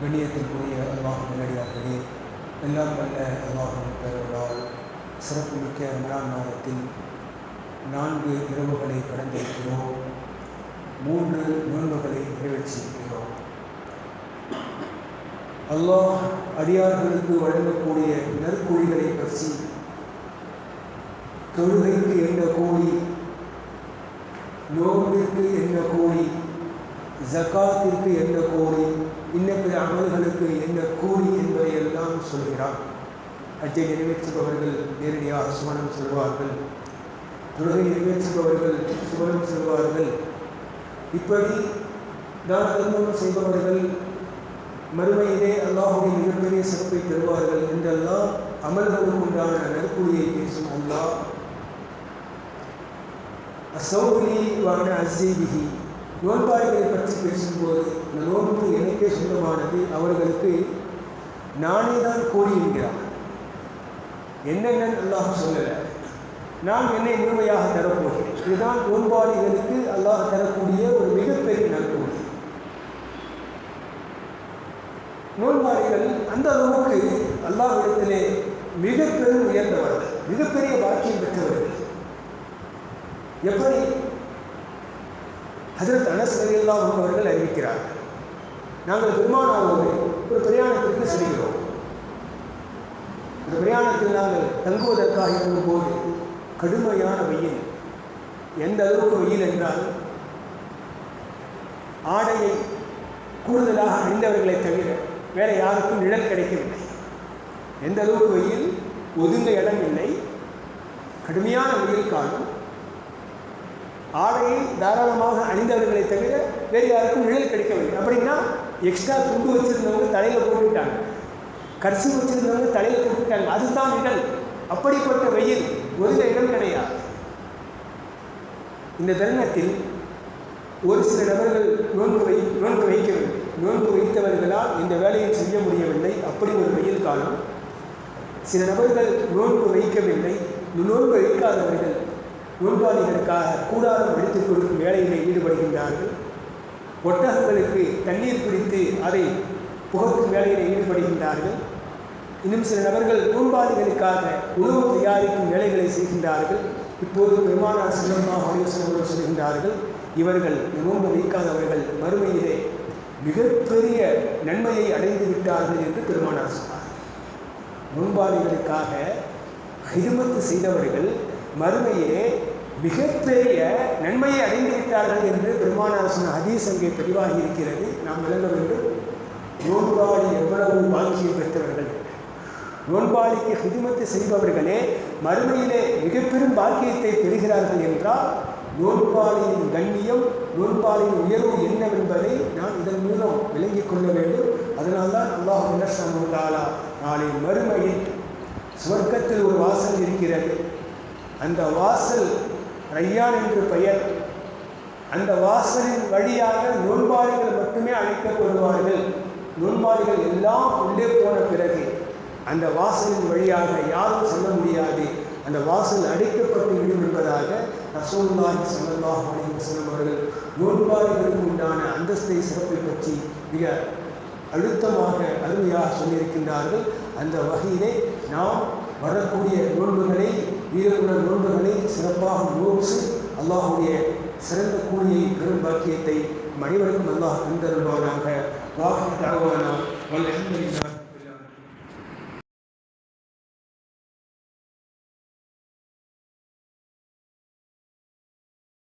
கண்ணியத்திற்குரிய அல்லாஹ் நல்லடியார்களே எல்லாம் வல்ல அல்லாஹும் பெருவதால் சிறப்புமிக்க ரமலான் மாதத்தில் நான்கு இரவுகளை கடந்திருக்கிறோம். மூன்று நோன்புகளை நிறைவேற்றியிருக்கிறோம். அல்லாஹ் அடியார்களுக்கு வழங்கக்கூடிய நற்கூலிகளை பற்றி தொழுகைக்கு என்ற கூலி நோம்பிற்கு என்ற கூலி ஜக்காத்திற்கு என்ற கூலி இன்னப்பிற அமல்களுக்கு என்ன கூலி என்பதை எல்லாம் சொல்கிறார். ஹஜ்ஜை நிறைவேற்றுபவர்கள் நேரடியாக சுமணம் செல்வார்கள். தொழுகை நிறைவேற்றுபவர்கள் சுமணம் செல்வார்கள். இப்படி நான் தர்மம் செய்பவர்கள் மறுமையிலே அல்லாஹுடைய மிகப்பெரிய சிறப்பை பெறுவார்கள் என்றெல்லாம் அமல்களுக்கு உண்டான நற்கூலியை பேசும் அல்லாஹ். அசௌகலி வான அசீபிகி நோன்பாளிகளை பற்றி பேசும்போது இந்த நோன்பு எனக்கே சொந்தமானது. அவர்களுக்கு நானே தான் கூலி என்கிறார். என்னென்ன அல்லாஹ் சொல்லலை. நான் என்னை முழுமையாக தரப்போகிறேன் இதுதான் நோன்பாளிகளுக்கு அல்லாஹ் தரக்கூடிய ஒரு மிகப்பெரிய நற்கூலி. நோன்பாளிகள் அந்த அளவுக்கு அல்லாஹிடத்திலே மிக பெரும் உயர்ந்தவர்கள் மிகப்பெரிய பாக்கியம் பெற்றவர்கள். எப்படி? ஹசரத் அனஸ் அவர்கள் அறிவிக்கிறார்கள் நாங்கள் பெருமானாரோடு ஒரு பிரயாணத்திற்கு செல்கிறோம். அந்த பிரயாணத்தில் நாங்கள் தங்குவதற்காக இருக்கும்போது கடுமையான வெயில். எந்த அளவுக்கு வெயில் என்றால் ஆடையை கூடுதலாக அணிந்தவர்களை தவிர வேற யாருக்கும் நிழல் கிடைக்கவில்லை. எந்த அளவுக்கு வெயில்? ஒதுங்க இடம் இல்லை. கடுமையான வெயில் காணும். ஆடையை தாராளமாக அணிந்தவர்களை தவிர வேறு யாருக்கும் நிழல் கிடைக்கவில்லை. அப்படின்னா எக்ஸ்ட்ரா துண்டு வச்சுருந்தவங்க தலையில் போட்டுவிட்டாங்க கரிசி வச்சுருந்தவங்க தலையில் போட்டுவிட்டாங்க அதுதான் நிழல். அப்படிப்பட்ட வெயில் ஒரு இடம் கிடையாது. இந்த தருணத்தில் ஒரு சில நபர்கள் நோன்பு வை நோன்பு வைக்கவில்லை. நோன்பு வைத்தவர்களால் இந்த வேலையை செய்ய முடியவில்லை. அப்படி ஒரு வெயில் காலம். சில நபர்கள் நோன்பு வைக்கவில்லை. நோன்பு வைக்காதவர்கள் நோன்பாளிகளுக்காக கூடாரம் எடுத்துக் கொடுக்கும் வேலையிலே ஈடுபடுகின்றார்கள். ஒட்டகங்களுக்கு தண்ணீர் பிடித்து அதை புகக்கும் வேலையிலே ஈடுபடுகின்றார்கள். இன்னும் சில நபர்கள் நோன்பாளிகளுக்காக உணவு தயாரிக்கும் வேலைகளை செய்கின்றார்கள். இப்போது பெருமானார் செல்லமாக ஆலோசனைகள் சொல்கின்றார்கள் இவர்கள் நோன்பு வைக்காதவர்கள் மறுமையிலே மிகப்பெரிய நன்மையை அடைந்து விட்டார்கள் என்று பெருமானார் சொன்னார். நோன்பாளிகளுக்காக ஹிதுமத்து செய்தவர்கள் மறுமையே மிகப்பெரிய நன்மையை அடைந்துவிட்டார்கள் என்று பெருமானார் சொன்ன ஹதீஸ் அங்கே தெளிவாகி இருக்கிறது. நாம் விளங்க வேண்டும். நோன்பாளி எவ்வளவு பாக்கியம் பெற்றவர்கள். நோன்பாளிக்கு ஹிதுமத்து செய்பவர்களே மறுமையிலே மிகப்பெரும் பாக்கியத்தை பெறுகிறார்கள் என்றால் நோன்பாளியின் கண்ணியம் நோன்பாளியின் உயர்வு என்னவென்பதை நாம் இதன் மூலம் விளங்கிக் கொள்ள வேண்டும். அதனால்தான் அல்லாஹ் இனஷாலா நாளை மறுமையில் சுவர்க்கத்தில் ஒரு வாசல் இருக்கிறது. அந்த வாசல் ரையான் என்று பெயர். அந்த வாசலின் வழியாக நோன்பாளிகள் மட்டுமே அழைக்கப்படுவார்கள். நுண்பாரிகள் எல்லாம் உள்ளே போன பிறகு அந்த வாசலின் வழியாக யாரும் செல்ல முடியாது. அந்த வாசல் அடைக்கப்பட்டு விடும் என்பதாக ரசோல்லாஹி சல்லாஹ் அலிவசலம் அவர்கள் நோன்பாளிகளுக்கு உண்டான அந்தஸ்தை சிறப்பை பற்றி மிக அழுத்தமாக அருமையாக சொல்லியிருக்கின்றார்கள். அந்த வகையிலே நாம் வரக்கூடிய நோன்புகளை வீரமுள்ள நோன்புகளை சிறப்பாக நோக்கு அல்லாஹுடைய சிறந்த கூலியை பெரும் பாக்கியத்தை மனிதருக்கும் அல்லாஹ் தந்தருவானாக வாகன தகவானா வல்ல